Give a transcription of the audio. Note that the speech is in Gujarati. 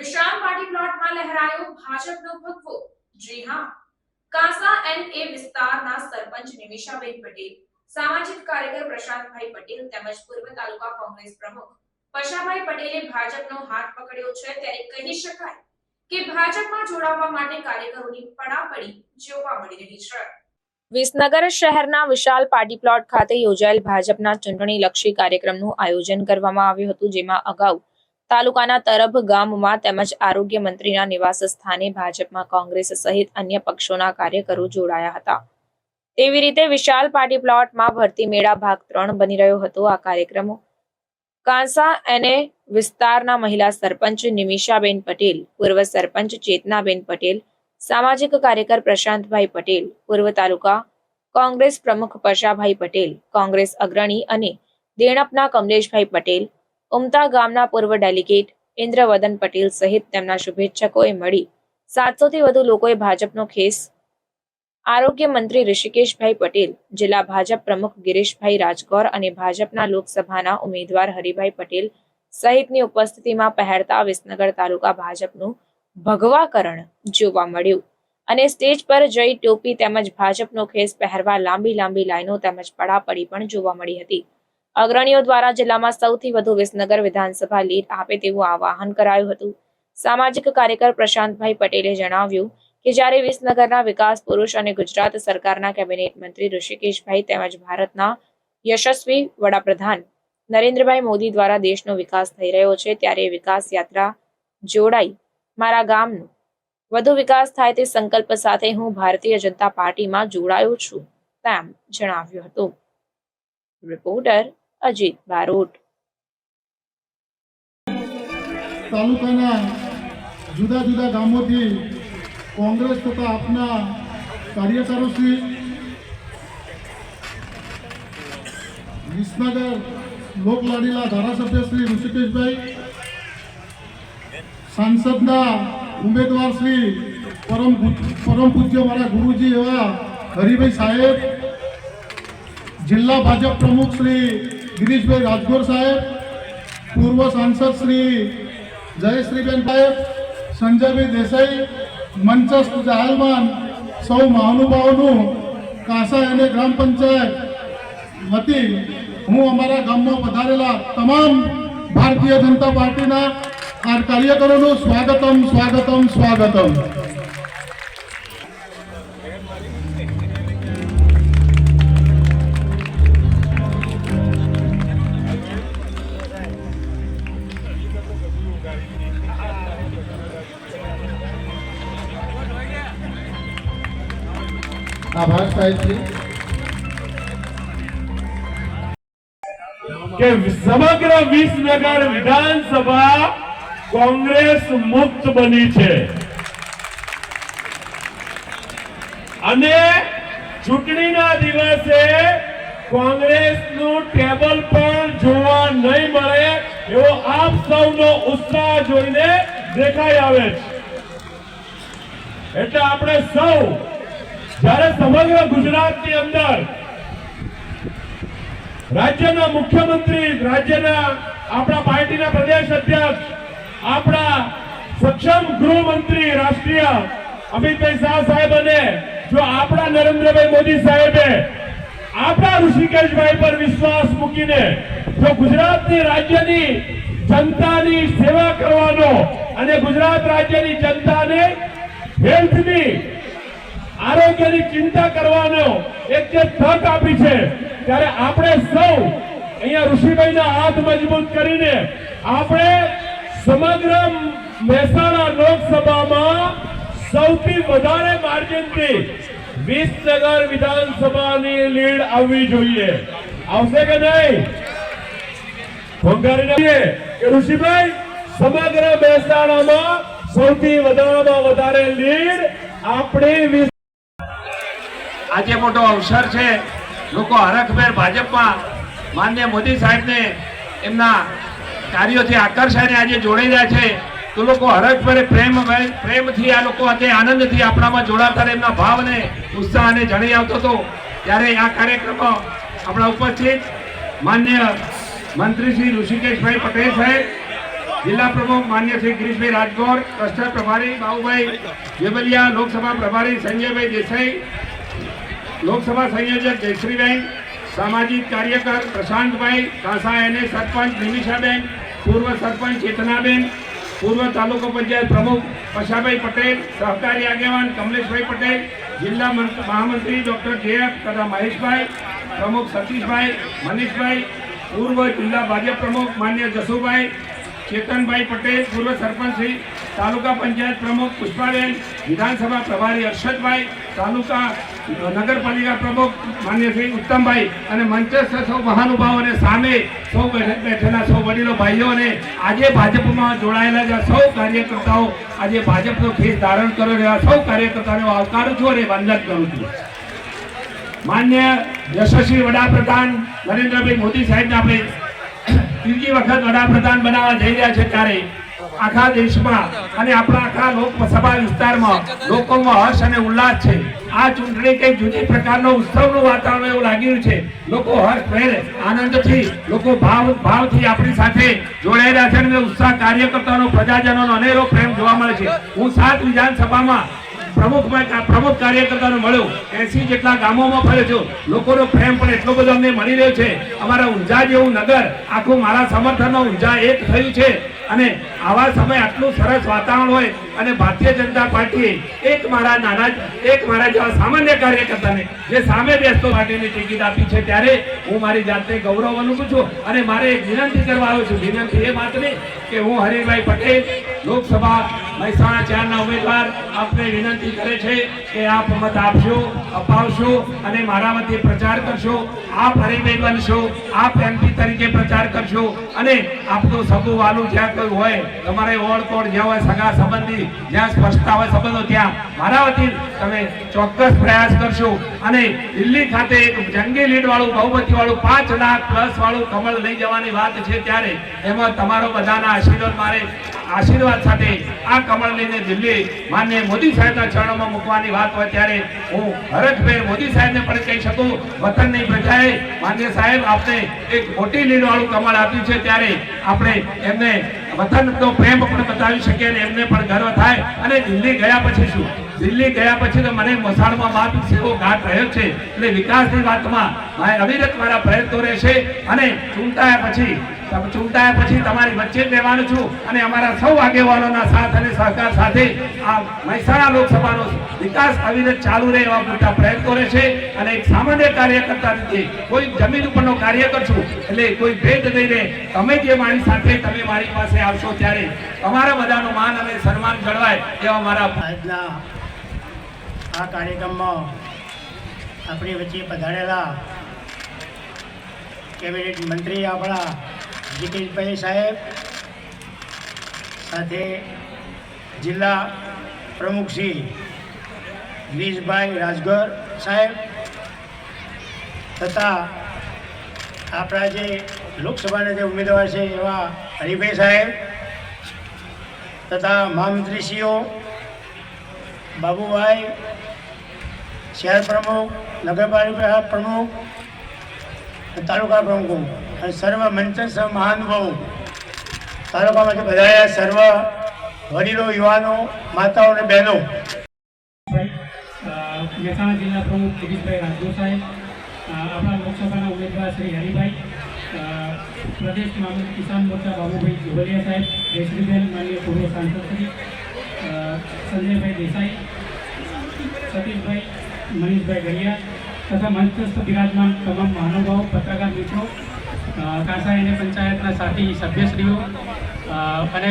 વિશાળ પાર્ટી પ્લોટમાં લહેરાયો ભાજપનો ભગવો જી હા કાંસા એન્ડ એ વિસ્તારના સરપંચ નિમિષાબેન પટેલ સામાજિક કાર્યકર પ્રશાંતભાઈ પટેલ તેમજ પૂર્વ તાલુકા કોંગ્રેસ પ્રમુખ પશાભાઈ પટેલે ભાજપનો હાથ પકડ્યો છે ત્યારે કહી શકાય કે ભાજપમાં જોડાવા માટે કાર્યકરોની પડાપડી જોવા મળી રહી છે. વિસનગર શહેરના વિશાલ પાર્ટી પ્લોટ ખાતે યોજાયેલ ભાજપના ચૂંટણીલક્ષી કાર્યક્રમનું આયોજન કરવામાં આવ્યું હતું, જેમાં અગાઉ તાલુકાના તરભ ગામમાં તેમજ આરોગ્ય મંત્રીના નિવાસ સ્થાને ભાજપમાં કોંગ્રેસ સહિત અન્ય પક્ષોના કાર્યકરો જોડાયા હતા. તેવી રીતે વિશાલ પાર્ટી પ્લોટમાં ભરતી મેળા ભાગ ત્રણ બની રહ્યો હતો. આ કાર્યક્રમ કાંસા એને વિસ્તારના મહિલા સરપંચ નિમિષાબેન પટેલ, પૂર્વ સરપંચ ચેતનાબેન પટેલ, સામાજિક કાર્યકર પ્રશાંતભાઈ પટેલ, પૂર્વ તાલુકા કોંગ્રેસ પ્રમુખ પશાભાઈ પટેલ, કોંગ્રેસ અગ્રણી અને દેણપના કમલેશભાઈ પટેલ ઉમતા ગામના પૂર્વ ડેલિગેટ ઇન્દ્રવદન પટેલ સહિત તેમના શુભેચ્છકોએ મળી. સાતસોથી વધુ લોકોએ ભાજપનો ખેસ આરોગ્ય મંત્રી ઋષિકેશભાઈ પટેલ, જિલ્લા ભાજપ પ્રમુખ ગિરીશભાઈ રાજગોર અને ભાજપના લોકસભાના ઉમેદવાર હરિભાઈ પટેલ સહિતની ઉપસ્થિતિમાં પહેરતા વિસનગર તાલુકા ભાજપનું ભગવાકરણ જોવા મળ્યું અને સ્ટેજ પર જઈ ટોપી તેમજ ભાજપનો ખેસ પહેરવા લાંબી લાંબી લાઈનો તેમજ પડાપડી પણ જોવા મળી હતી. અગ્રણીઓ દ્વારા જિલ્લામાં સૌથી વધુ વિસનગર વિધાનસભા લીડ આપે તેવું આવાહન કરાયું હતું. સામાજિક કાર્યકર પ્રશાંતભાઈ પટેલે જણાવ્યું કે જ્યારે વિસનગરના વિકાસ પુરુષ અને ગુજરાત સરકારના કેબિનેટ મંત્રી ઋષિકેશભાઈ તેમજ ભારતના યશસ્વી વડાપ્રધાન નરેન્દ્રભાઈ મોદી દ્વારા દેશનો વિકાસ થઈ રહ્યો છે, ત્યારે વિકાસ યાત્રા જોડાઈ. મારા ગામનો વધુ વિકાસ થાય તે સંકલ્પ સાથે હું ભારતીય જનતા પાર્ટીમાં જોડાયો છું, તેમ જણાવ્યું હતું. રિપોર્ટર અજીત બારોટ તાલુકાના જુદા જુદા ગામોથી કોંગ્રેસ તથા આપના કાર્યકરો શ્રી વિસનગર લોકલાડીલા ધારાસભ્ય શ્રી ઋષિકેશભાઈ સાંસદના ઉમેદવાર શ્રી પરમ પૂજ- પરમ પૂજ્ય મારા ગુરુજી એવા હરિભાઈ સાહેબ જિલ્લા ભાજપ પ્રમુખ શ્રી ગિરીશભાઈ રાજગોર સાહેબ, પૂર્વ સાંસદ શ્રી જયશ્રીબેન સાહેબ, સંજયભાઈ દેસાઈ, મંચસ્થ જાહેરમાન, સૌ મહાનુભાવોનું કાંસા અને ગ્રામ પંચાયત વતી હું અમારા ગામમાં પધારેલા તમામ ભારતીય જનતા પાર્ટીના આ કાર્યકરોનું સ્વાગતમ સ્વાગતમ સ્વાગતમ. આભાર સાહેબજી. કે સમગ્ર વિસનગર વિધાનસભા કોંગ્રેસ મુક્ત બની છે. અને ચૂંટણીના દિવસે કોંગ્રેસનું ટેબલ પણ જોવા નહીં મળે એવો આપ સૌનો ઉત્સાહ જોઈને દેખાઈ આવે છે. એટલે આપણે સૌ જ્યારે સમગ્ર ગુજરાતની અંદર રાજ્યના મુખ્યમંત્રી, રાજ્યના આપણા પાર્ટીના પ્રદેશ અધ્યક્ષ, આપણા સક્ષમ ગૃહમંત્રી, રાષ્ટ્રીય અમિતભાઈ શાહ સાહેબ અને જો આપણા નરેન્દ્રભાઈ મોદી સાહેબે આપણા ઋષિકેશભાઈ પર વિશ્વાસ મૂકીને જો ગુજરાતની રાજ્યની જનતાની સેવા કરવાનો અને ગુજરાત રાજ્યની જનતાને હેલ્થની આરોગ્યની ચિંતા કરવાનો એક જે તક આપી છે, ત્યારે આપણે સૌ અહીંયા ઋષિભાઈના હાથ મજબૂત કરીને આપણે સમગ્ર મહેસાણા લોકસભામાં સૌથી વધારે માર્જિનથી વિસનગર વિધાનસભાની લીડ આવવી જોઈએ. આવશે કે નહીં? કે ઋષિભાઈ, સમગ્ર મહેસાણામાં સૌથી વધારેમાં વધારે લીડ આપણી આજે મોટો અવસર છે. લોકો હરખભેર ભાજપમાં માન્ય મોદી સાહેબને એમના કાર્યોથી આકર્ષાઈને આજે જોડાઈ રહ્યા છે. તો લોકો હરખભેર પ્રેમ પ્રેમથી આ લોકો આજે આનંદથી આપણામાં જોડાતા એમના ભાવને, ઉત્સાહને જણાઈ આવતો હતો. ત્યારે આ કાર્યક્રમ આપણા ઉપસ્થિત માન્ય મંત્રી શ્રી ઋષિકેશભાઈ પટેલ સાહેબ, જિલ્લા પ્રમુખ માન્ય શ્રી ગિરીશભાઈ રાજગોર, ટ્રસ્ટર પ્રભારી બાબુભાઈ જેબલિયા લોકસભા પ્રભારી સંજયભાઈ દેસાઈ લોકસભા સંયોજક જયશ્રીબેન, સામાજિક કાર્યકર પ્રશાંતભાઈ કાંસા એને સરપંચ નિમિષાબેન, પૂર્વ સરપંચ ચેતનાબેન, પૂર્વ તાલુકા પંચાયત પ્રમુખ પશાભાઈ પટેલ, સહકારી આગેવાન કમલેશભાઈ પટેલ, જિલ્લા મંત- મહામંત્રી ડોક્ટર જેએફ તથા મહેશભાઈ, પ્રમુખ સતીશભાઈ, મનીષભાઈ, પૂર્વ જિલ્લા ભાજપ પ્રમુખ માન્ય જસુભાઈ, ચેતનભાઈ પટેલ, પૂર્વ સરપંચ શ્રી તાલુકા પંચાયત પ્રમુખ પુષ્પાબેન, વિધાનસભા પ્રભારી હર્ષદભાઈ તાલુકા નગરપાલિકા પ્રમુખ માન્ય શ્રી ઉત્તમભાઈ અને મંચસ્થ સૌ મહાનુભાવોને સામે સૌ બેઠ- બેઠેલા સૌ વડીલો, ભાઈઓને આજે ભાજપમાં જોડાયેલા જે સૌ કાર્યકર્તાઓ આજે ભાજપનો ખેસ ધારણ કરો એવા સૌ કાર્યકર્તાને આવકારું છું અને વંદન કરું છું. માન્ય યશસ્વી વડાપ્રધાન નરેન્દ્રભાઈ મોદી સાહેબને આપણે ત્રીજી વખત વડાપ્રધાન બનાવવા જઈ રહ્યા છે ત્યારે આખા દેશમાં અને આપણા આખા લોકસભા વિસ્તારમાં લોકોમાં હર્ષ અને ઉલ્લાસ છે. આ ચૂંટણી કંઈક જુદી પ્રકારનો ઉત્સવનું વાતાવરણ એવું લાગી છે. લોકો હર્ષભેર આનંદથી, લોકો ભાવ, ભાવથી આપણી સાથે જોડાયેલા છે અને ઉત્સાહ કાર્યકર્તાનો પ્રજાજનોનો અનેરો પ્રેમ જોવા મળે છે. હું સાત વિધાનસભામાં પ્રમુખ પ્રમુખ કાર્યકર્તાનો મળ્યો. એસી જેટલા ગામોમાં ફર્યો છું. લોકોનો પ્રેમ પણ એટલો બધો અમને મળી રહ્યો છે. અમારા ઊંઝા જેવું નગર, આખું મારા સમર્થનમાં ઊંઝા એક થયું છે. અને આવા સમયે આટલું સરસ વાતાવરણ હોય અને ભારતીય જનતા પાર્ટીએ એક મારા નાના એક મારા જેવા સામાન્ય કાર્યકર્તાને જે સામે બેસતો માટેની ટિકિટ આપી છે ત્યારે હું મારી જાતને ગૌરવ અનુભવું છું અને મારે એક વિનંતી કરવા આવ્યો છું. વિનંતી એ માત્ર કે હું હરિભાઈ પટેલ લોકસભા મહેસાણા ચારના ઉમેદવાર. આપને વિનંતી કરે છે કે આપ મત આપશો, અપાવશો અને મારા વતી પ્રચાર કરશો. આપ હરિભાઈ બનશો, આપ એમપી તરીકે પ્રચાર કરશો અને આપનું સગું વાલું જ્યાં કોઈ હોય, તમારે ઓળખોળ જ્યાં હોય, સગા સંબંધી જ્યાં સ્પષ્ટતા હોય સંબંધો ત્યાં. મારા વતી તમે ચોક્કસ પ્રયાસ કરશો. અને દિલ્હી ખાતે એક જંગી લીડ વાળું બહુમતી વાળું પાંચ લાખ પ્લસ વાળું કમળ લઈ જવાની વાત છે ત્યારે એમાં તમારો બધાના આશીર્વાદ મારે આશીર્વાદ સાથે આ કમળ લઈને દિલ્હી માન્ય મોદી સાહેબના ચરણોમાં મૂકવાની વાત હોય ત્યારે હું હરખભાઈ મોદી સાહેબને પણ કહી શકું, વતનની પ્રજાએ માન્ય સાહેબ આપને એક મોટી લીડ વાળું કમળ આપ્યું છે. ત્યારે આપણે એમને વતનનો પ્રેમ પણ બતાવી શકે અને એમને પણ ગર્વ થાય. અને દિલ્હી ગયા પછી શું? દિલ્હી ગયા પછી તો મને મસાળમાં બાદ સેવો ઘાટ રહ્યો છે. એટલે વિકાસની વાતમાં અવિરત મારા પ્રયત્નો રહેશે. અને ચૂંટાયા પછી ચૂંટાયા પછી તમારી વચ્ચે રહેવાનું છું અને અમારા સૌ આગેવાનોના સાથ અને સહકાર સાથે આ મહેસાણા લોકસભાનો વિકાસ અવિરત ચાલુ રહે એવા મોટા પ્રયત્નો રહેશે અને એક સામાન્ય કાર્યકર્તા રીતે કોઈ જમીન ઉપરનો કાર્યકર છું એટલે કોઈ ભેદ નહીં રહે. તમે જે મારી સાથે તમે મારી પાસે આવશો ત્યારે તમારા બધાનું માન અને સન્માન જળવાય એવા મારા આ કાર્યક્રમમાં આપણી વચ્ચે પધારેલા કેબિનેટ મંત્રી આપણા જીતેશભાઈ સાહેબ સાથે જિલ્લા પ્રમુખ શ્રી ગિરીશભાઈ રાજગર સાહેબ તથા આપણા જે લોકસભાના જે ઉમેદવાર છે એવા હરિભાઈ સાહેબ તથા મહામંત્રીશ્રીઓ, બાબુભાઈ, શહેર પ્રમુખ, નગરપાલિકા પ્રમુખ તાલુકા પ્રમુખ. અને સર્વ મંચસ્થ મહાનુભાવો. તાલુકામાંથી બધા સર્વ વડીલો, યુવાનો, માતાઓ અને બહેનો. મહેસાણા જિલ્લા પ્રમુખ ગિરીશભાઈ રાજગોર સાહેબ આપણા લોકસભાના ઉમેદવાર શ્રી હરિભાઈ પ્રદેશ મહામંત્રી કિસાન મોરચા બાબુભાઈ જોગલિયા સાહેબ જયશ્રીબેન માન્ય પૂર્વ સાંસદશ્રી સંજયભાઈ દેસાઈ, સતીશભાઈ મનીષભાઈ ગઢિયા તથા મંચસ્થ બિરાજમાન તમામ મહાનુભાવો પત્રકાર મિત્રો અ, પંચાયતના સાથી સભ્યશ્રીઓ અને